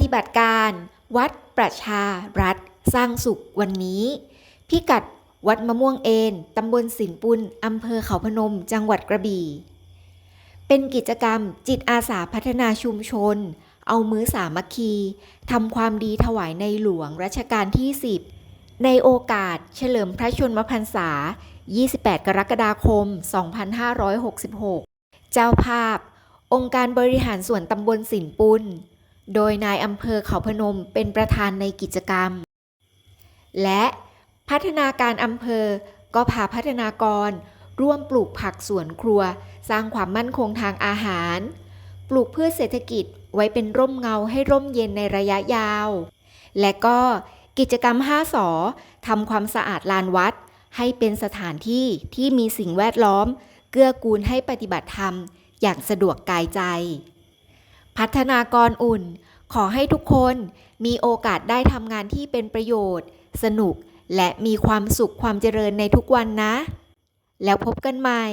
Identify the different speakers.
Speaker 1: ฏิบัติการ วัดประชารัฐ สร้างสุขวันนี้ พิกัดวัดมะม่วงเอนตำบลสินปุลอำเภอเขาพนม จังหวัดกระบี่ เป็นกิจกรรมจิตอาสาพัฒนาชุมชน เอามือสามัคคีทำความดีถวายในหลวงรัชกาลที่ 10 ในโอกาสเฉลิมพระชนมพรรษา 28 กรกฎาคม 2566 เจ้าภาพ องค์การบริหารส่วนตำบลสินปุล โดยนายอำเภอเขาพนมเป็นประธานในกิจกรรม และพัฒนาการอำเภอก็พาพัฒนากร ร่วมปลูกผักสวนครัว สร้างความมั่นคงทางอาหาร ปลูกพืชเศรษฐกิจไว้เป็นร่มเงาให้ร่มเย็นในระยะยาว และก็กิจกรรม 5สอทำความสะอาดลานวัด ให้เป็นสถานที่ที่มีสิ่งแวดล้อม เกื้อกูลให้ปฏิบัติธรรม อย่างสะดวกกายใจ พัฒนากรอุ่น ขอให้ทุกคนมีโอกาสได้ทำงานที่เป็นประโยชน์ สนุกและมีความสุขความเจริญในทุกวันนะ แล้วพบกันใหม่